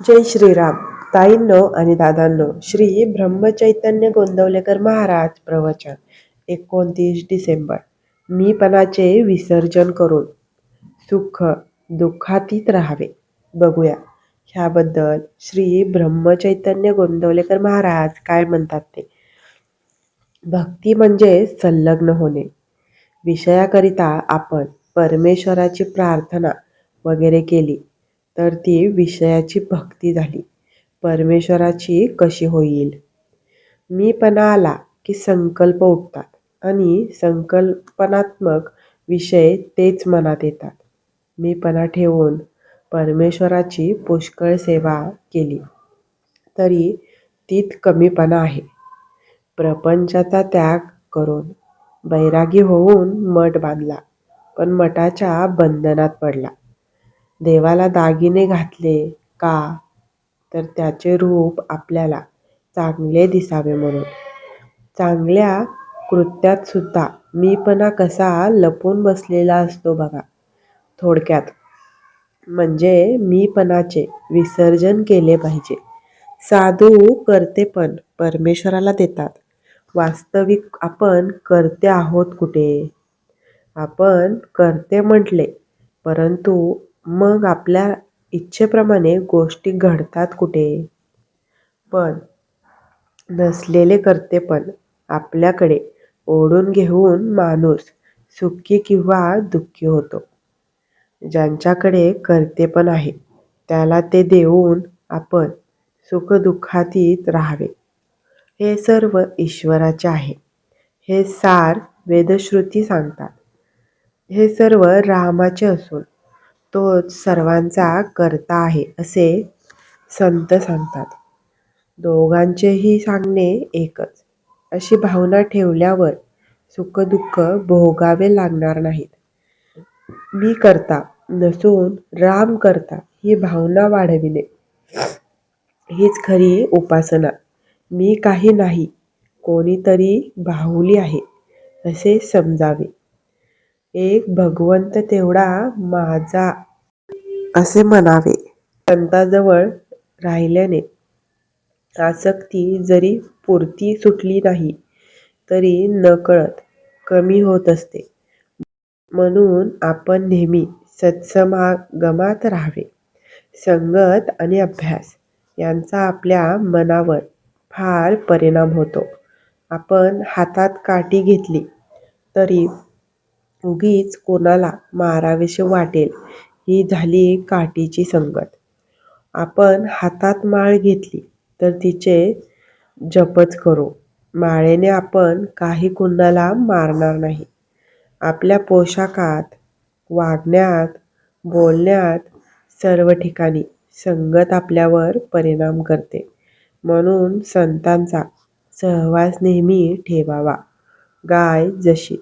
जय श्रीराम. ताईंनो आणि दादांनो श्री ब्रह्मचैतन्य गोंदवलेकर महाराज प्रवचन एकोणतीस डिसेंबर. मीपणाचे विसर्जन करून सुख दुःखातीत राहावे. बघूया ह्याबद्दल श्री ब्रह्मचैतन्य गोंदवलेकर महाराज काय म्हणतात ते? भक्ती म्हणजे संलग्न होणे. विषयाकरिता आपण परमेश्वराची प्रार्थना वगैरे केली तर ती विषयाची भक्ती झाली. परमेश्वराची कशी होईल? मीपणा आला की संकल्प उठतात आणि संकल्पनात्मक विषय तेच मनात येतात. मीपणा ठेवून परमेश्वराची पुष्कळ सेवा केली. तरी तीत कमीपणा आहे. प्रपंचाचा त्याग करून बैरागी होऊन मठ बांधला पण मठाच्या बंधनात पडला. देवाला दागिने घातले का? तर त्याचे रूप आपल्याला चांगले दिसावे म्हणून. चांगल्या कृत्यात सुद्धा मीपणा कसा लपून बसलेला असतो बघा. थोडक्यात म्हणजे मीपणाचे विसर्जन केले पाहिजे. साधू करते पण परमेश्वराला देतात. वास्तविक आपण करते आहोत कुठे? आपण करते म्हटले परंतु मग आपल्या इच्छेप्रमाणे गोष्टी घडतात कुठे? पण नसलेले करते पण आपल्याकडे ओढून घेऊन माणूस सुखी किंवा दुःखी होतो. ज्यांच्याकडे करते पण आहे त्याला ते देऊन आपण सुखदुःखातीत राहावे. हे सर्व ईश्वराचे आहे. हे सार वेदश्रुती सांगतात. हे सर्व रामाचे असून तोच सर्वांचा करता आहे असे संत सांगतात. दोघांचेही सांगणे एकच. अशी भावना ठेवल्यावर सुखदुःख भोगावे लागणार नाहीत. मी करता नसून राम करता ही भावना वाढविणे. हीच खरी उपासना. मी काही नाही कोणीतरी बाहुली आहे असे समजावे. एक भगवंत तेवढा माझा. असे म्हणावे. संताजवळ राहिल्याने आसक्ती जरी पुरती सुटली नाही तरी नकळत कमी होत असते. म्हणून आपण नेहमी सत्समागमात राहावे. संगत आणि अभ्यास यांचा आपल्या मनावर फार परिणाम होतो. आपण हातात काठी घेतली तरी उगीच कोणाला मारावेसे वाटेल ही झाली काठीची संगत. आपण हातात माळ घेतली तर तिचे जपच करू. माळेने आपण काही कुणाला मारणार नाही. आपल्या पोशाखात वागण्यात बोलण्यात सर्व ठिकाणी संगत आपल्यावर परिणाम करते. म्हणून संतांचा सहवास नेहमी ठेवावा. गाय जशी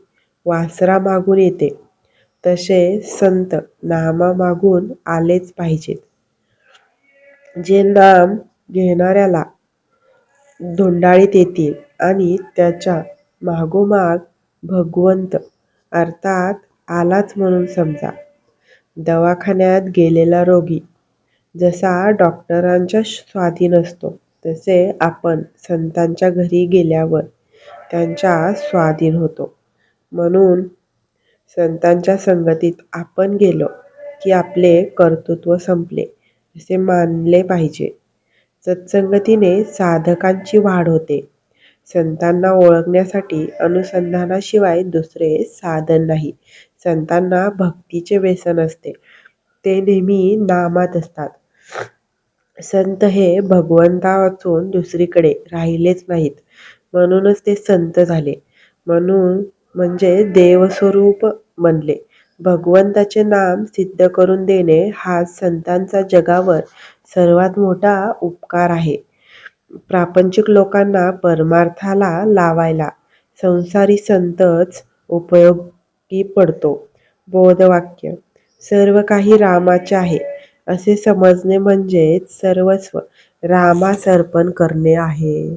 वासरा मागून येते. तसे संत नामामागून आलेच पाहिजेत. जे नाम घेणाऱ्याला धुंडाळीत येतील आणि त्याच्या मागोमाग भगवंत अर्थात आलाच म्हणून समजा. दवाखान्यात गेलेला रोगी जसा डॉक्टरांच्या स्वाधीन असतो तसे आपण संतांच्या घरी गेल्यावर त्यांच्या स्वाधीन होतो. म्हणून संतांच्या संगतीत आपण गेलो की आपले कर्तृत्व संपले असे मानले पाहिजे. सत्संगतीने साधकांची वाढ होते. संतांना ओळखण्यासाठी अनुसंधानाशिवाय दुसरे साधन नाही. संतांना भक्तीचे व्यसन असते. ते नेहमी नामात असतात. संत हे भगवंता वाचून दुसरीकडे राहिलेच नाहीत. म्हणूनच ते संत झाले. म्हणून म्हणजे देवस्वरूप बनले भगवंताचे नाम सिद्ध करून देणे हा संतांचा जगावर सर्वात मोठा उपकार आहे. प्रापंचिक लोकांना परमार्थाला लावायला संसारी संतच उपयोगी पडतो. बोधवाक्य सर्व काही रामाचे आहे असे समजणे म्हणजेच सर्वस्व रामास अर्पण करणे आहे.